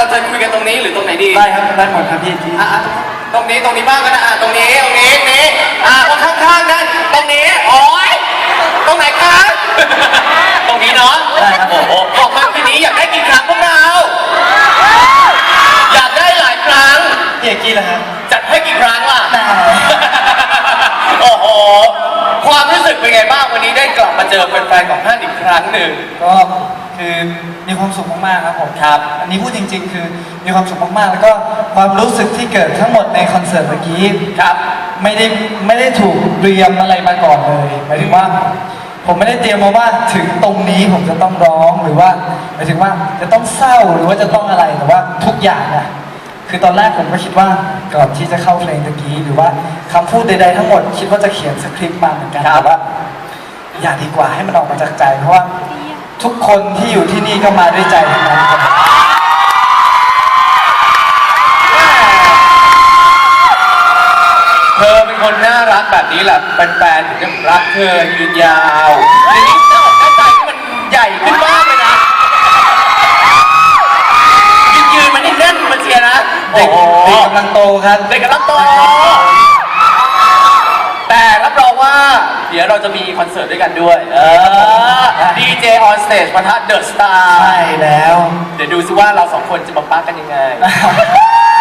เราจะคุยกันตรงนี้หรือตรงไหนดีได้ครับได้หมดครับพี่ที่อะอะตรงนี้ตรงนี้บ้างก็ได้อะตรงนี้ตรงนี้ตรงนี้อะตรงข้างๆนั่นตรงนี้โอ้ยตรงไหนคะตรงนี้เนาะโอ้โหออกมาทีนี้อยากได้กี่ครั้งพวกเรา อยากได้หลายครั้ง พี่เอกกี้เหรอครับจัดให้กี่ครั้งล่ะ ได้โอ้โห ความรู้สึกเป็นไงบ้างวันนี้ได้กลับมาเจอแฟนๆของท่านอีกครั้งหนึ่ง ก็ คือมีความสุขมากๆครับผมครับ อันนี้พูดจริง ๆ คือมีความสุขมากๆ แล้วก็ความรู้สึกที่เกิดทั้งหมดในคอนเสิร์ตเมื่อกี้ครับ ไม่ได้ไม่ได้ถูกเตรียมอะไรมาก่อนเลยหมายถึงว่า ผมไม่ได้เตรียมมาว่าถึงตรงนี้ผมจะต้องร้องหรือว่าหมายถึงว่าจะต้องเศร้าหรือว่าจะต้องอะไรแต่ว่าทุกอย่างอะคือตอนแรกผมก็คิดว่าก่อนที่จะเข้าเพลงตะกี้หรือว่าคำพูดใดๆทั้งหมด คิดว่าจะเขียนสคริปต์มาเหมือนกันครับแต่ว่าอย่าดีกว่าให้มันออกมาจากใจเพราะว่า ทุกคนที่อยู่ที่นี่ก็มาด้วยใจทั้งนั้นครับเธอเป็นคนน่ารักแบบนี้แหละแฟนๆถึงจะรักเธอยืนยาวทีนี้หน้าอกหน้าใจนี่มันใหญ่ขึ้นมากเลยนะยืนยืนๆมันนี่แน่นมันเชียร์นะเด็กโอ้โหเด็กกำลังโตครับเด็กกำลังโตแต่รับรองว่า เดี๋ยวเราจะมีคอนเสิร์ตด้วยกันด้วย เออ DJ on stage ปะทะเดอะสตาร์ใช่แล้ว เดี๋ยวดูซิว่าเราสองคนจะมาปักกันยังไง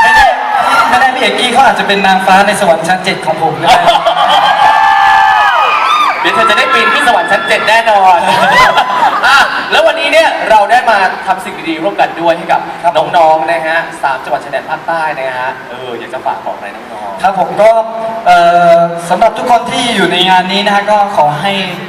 ไม่ได้ไม่ได้พี่เอกกี้เขาอาจจะเป็นนางฟ้าในสวรรค์ชั้นเจ็ดของผมก็ได้ เดี๋ยวเธอจะได้ปีนขึ้นสวรรค์ชั้นเจ็ดแน่นอนอะแล้ววันนี้เนี่ยเราได้มาทำสิ่งดีๆร่วมกันด้วยให้กับน้องๆนะฮะสามจังหวัดชายแดนภาคใต้นะฮะ เอออยากจะฝากบอกอะไรน้องครับผมก็เอ่อสำหรับทุกคนที่อยู่ในงานนี้นะฮะก็ขอให้เอ่อ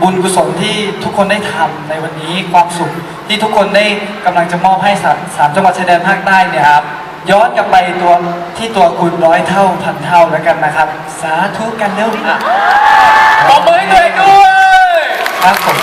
บุญกุศลที่ทุกคนได้ทำในวันนี้ความสุขที่ทุกคนได้กำลังจะมอบให้สามสามจังหวัดชายแดนภาคใต้เนี่ยครับย้อนกลับไปตัวที่ตัวคุณร้อยเท่าพันเท่าแล้วกันนะครับ สาธุกันเร็วๆอะปรบมือให้ตัวเองด้วยครับผม